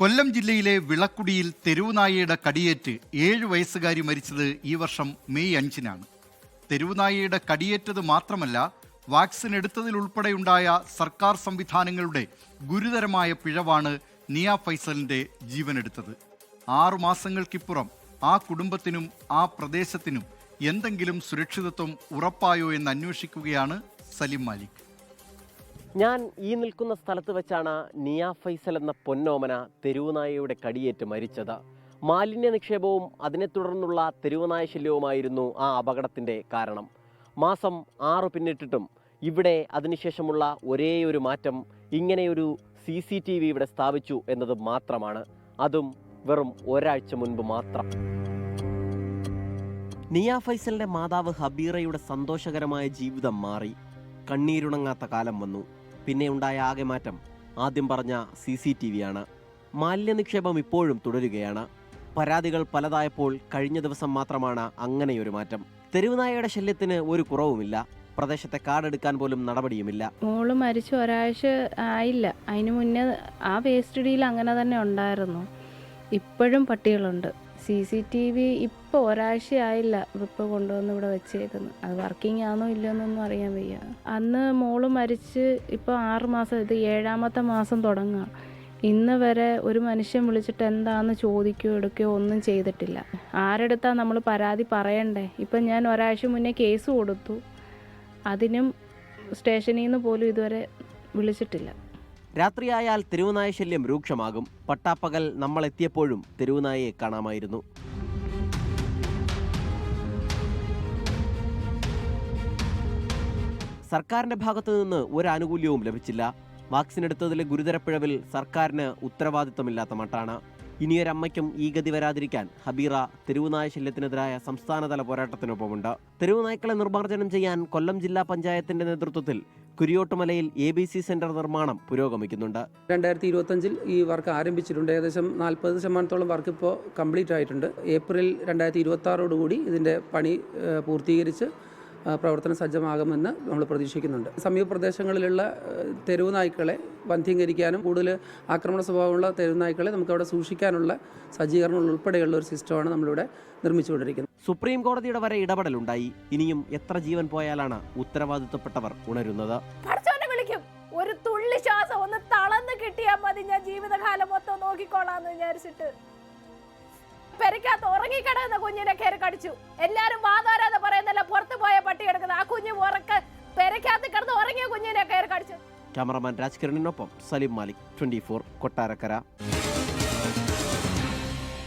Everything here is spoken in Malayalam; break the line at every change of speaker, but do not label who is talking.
കൊല്ലം ജില്ലയിലെ വിളക്കുടിയിൽ തെരുവുനായയുടെ കടിയേറ്റ് ഏഴ് വയസ്സുകാരി മരിച്ചത് ഈ വർഷം മെയ് അഞ്ചിനാണ്. തെരുവുനായയുടെ കടിയേറ്റത് മാത്രമല്ല വാക്സിൻ എടുത്തതിലുൾപ്പെടെയുണ്ടായ സർക്കാർ സംവിധാനങ്ങളുടെ ഗുരുതരമായ പിഴവാണ് നിയ ഫൈസലിന്റെ ജീവനെടുത്തത്. ആറു മാസങ്ങൾക്കിപ്പുറം ആ കുടുംബത്തിനും ആ പ്രദേശത്തിനും എന്തെങ്കിലും സുരക്ഷിതത്വം ഉറപ്പായോ എന്ന് അന്വേഷിക്കുകയാണ് സലിം മാലിക്.
ഞാൻ ഈ നിൽക്കുന്ന സ്ഥലത്ത് വെച്ചാണ് നിയ ഫൈസൽ എന്ന പൊന്നോമന തെരുവുനായയുടെ കടിയേറ്റ് മരിച്ചത്. മാലിന്യ നിക്ഷേപവും അതിനെ തുടർന്നുള്ള തെരുവുനായ ശല്യവുമായിരുന്നു ആ അപകടത്തിന്റെ കാരണം. മാസം ആറ് പിന്നിട്ടിട്ടും ഇവിടെ അതിനുശേഷമുള്ള ഒരേ ഒരു മാറ്റം ഇങ്ങനെയൊരു സി സി ടി വി ഇവിടെ സ്ഥാപിച്ചു എന്നത് മാത്രമാണ്. അതും വെറും ഒരാഴ്ച മുൻപ് മാത്രം. നിയ ഫൈസലിന്റെ മാതാവ് ഹബീറയുടെ സന്തോഷകരമായ ജീവിതം മാറി. കണ്ണീരുണങ്ങാത്ത കാലം വന്നു. പിന്നെ ഉണ്ടായ ആകെ മാറ്റം ആദ്യം പറഞ്ഞ സി സി ടി വിയാണ്. മാലിന്യ നിക്ഷേപം ഇപ്പോഴും തുടരുകയാണ്. പരാതികൾ പലതായപ്പോൾ കഴിഞ്ഞ ദിവസം മാത്രമാണ് അങ്ങനെയൊരു മാറ്റം. തെരുവുനായയുടെ ശല്യത്തിന് ഒരു കുറവുമില്ല. പ്രദേശത്തെ കാടെടുക്കാൻ പോലും നടപടിയുമില്ല.
മോൾ മരിച്ചു ഒരാഴ്ച ആയില്ല. അതിനു മുന്നേ ആ വേസ്റ്റ് ഡീൽ അങ്ങനെ തന്നെ ഉണ്ടായിരുന്നു. ഇപ്പോഴും പട്ടികളുണ്ട്. സി സി ടി വി ഇപ്പോൾ ഒരാഴ്ചയായില്ല ഇപ്പോൾ കൊണ്ടുവന്ന് ഇവിടെ വെച്ചേക്കുന്നു അത് വർക്കിംഗ് ആണോ ഇല്ലയോ എന്നൊന്നും അറിയാൻ വയ്യ. അന്ന് മോൾ മരിച്ച് ഇപ്പോൾ ആറ് മാസം ഇത് ഏഴാമത്തെ മാസം തുടങ്ങുക ഇന്ന് വരെ ഒരു മനുഷ്യൻ വിളിച്ചിട്ട് എന്താണെന്ന് ചോദിക്കുകയോ എടുക്കുകയോ ഒന്നും ചെയ്തിട്ടില്ല. ആരെടുത്താ നമ്മൾ പരാതി പറയണ്ടേ? ഇപ്പം ഞാൻ ഒരാഴ്ച മുന്നേ കേസ് കൊടുത്തു. അതിനും സ്റ്റേഷനിൽ നിന്ന് പോലും ഇതുവരെ വിളിച്ചിട്ടില്ല.
രാത്രിയായാൽ തെരുവുനായ ശല്യം രൂക്ഷമാകും. പട്ടാപ്പകൽ നമ്മൾ എത്തിയപ്പോഴും തെരുവുനായയെ കാണാമായിരുന്നു. സർക്കാരിന്റെ ഭാഗത്തു നിന്ന് ഒരു ആനുകൂല്യവും ലഭിച്ചില്ല. വാക്സിൻ എടുത്തതിലെ ഗുരുതര പിഴവിൽ സർക്കാരിന് ഉത്തരവാദിത്തമില്ലാത്ത മട്ടാണ്. ഇനിയൊരമ്മയ്ക്കും ഈ ഗതി വരാതിരിക്കാൻ ഹബീറ തെരുവുനായ ശല്യത്തിനെതിരായ സംസ്ഥാനതല പോരാട്ടത്തിനൊപ്പമുണ്ട്. തെരുവുനായ്ക്കളെ നിർമ്മാർജനം ചെയ്യാൻ കൊല്ലം ജില്ലാ പഞ്ചായത്തിന്റെ നേതൃത്വത്തിൽ കുരിയോട്ടുമലയിൽ എ ബി സി സെന്റർ നിർമ്മാണം പുരോഗമിക്കുന്നുണ്ട്.
രണ്ടായിരത്തി ഇരുപത്തഞ്ചിൽ ഈ വർക്ക് ആരംഭിച്ചിട്ടുണ്ട്. ഏകദേശം നാൽപ്പത് ശതമാനത്തോളം വർക്ക് ഇപ്പോൾ കംപ്ലീറ്റ് ആയിട്ടുണ്ട്. ഏപ്രിൽ രണ്ടായിരത്തി ഇരുപത്തി ആറോടുകൂടി ഇതിന്റെ പണി പൂർത്തീകരിച്ച് പ്രവർത്തന സജ്ജമാകുമെന്ന് നമ്മൾ പ്രതീക്ഷിക്കുന്നുണ്ട്. സമീപ പ്രദേശങ്ങളിലുള്ള തെരുവ് നായ്ക്കളെ വന്ധ്യീകരിക്കാനും കൂടുതൽ ആക്രമണ സ്വഭാവമുള്ള തെരുവ് നായ്ക്കളെ നമുക്കവിടെ സൂക്ഷിക്കാനുള്ള സജ്ജീകരണം ഉൾപ്പെടെയുള്ള ഒരു സിസ്റ്റമാണ് നമ്മളിവിടെ നിർമ്മിച്ചുകൊണ്ടിരിക്കുന്നത്.
സുപ്രീം കോടതിയുടെ വരെ ഇടപെടലുണ്ടായി. ഇനിയും എത്ര ജീവൻ പോയാലാണ് ഉത്തരവാദിത്തപ്പെട്ടവർ ഉണരുന്നത്?
ഒരു തുള്ളി ശ്വാസം ഒന്ന് തളന്ന് കിട്ടിയാൽ മതി ഞാൻ ജീവിതകാലം മൊത്തം നോക്കിക്കോളാന്ന് വിചാരിച്ചിട്ട്. പെരക്കകത്ത് ഉറങ്ങിക്കിടന്ന കുഞ്ഞിനെ കയറി കടിച്ചു. എല്ലാരും വാതാരാതെ പറയുന്നല്ല പുറത്തു പോയ പട്ടി കിടക്കുന്ന ആ കുഞ്ഞ് ഉറക്ക പെരക്കകത്ത് കിടന്ന് ഉറങ്ങിയ കുഞ്ഞിനെ കയറി കടിച്ചു.
ക്യാമറമാൻ രാജ്കിരണിനൊപ്പം സലീം മാലിക് ട്വന്റി ഫോർ കൊട്ടാരക്കര.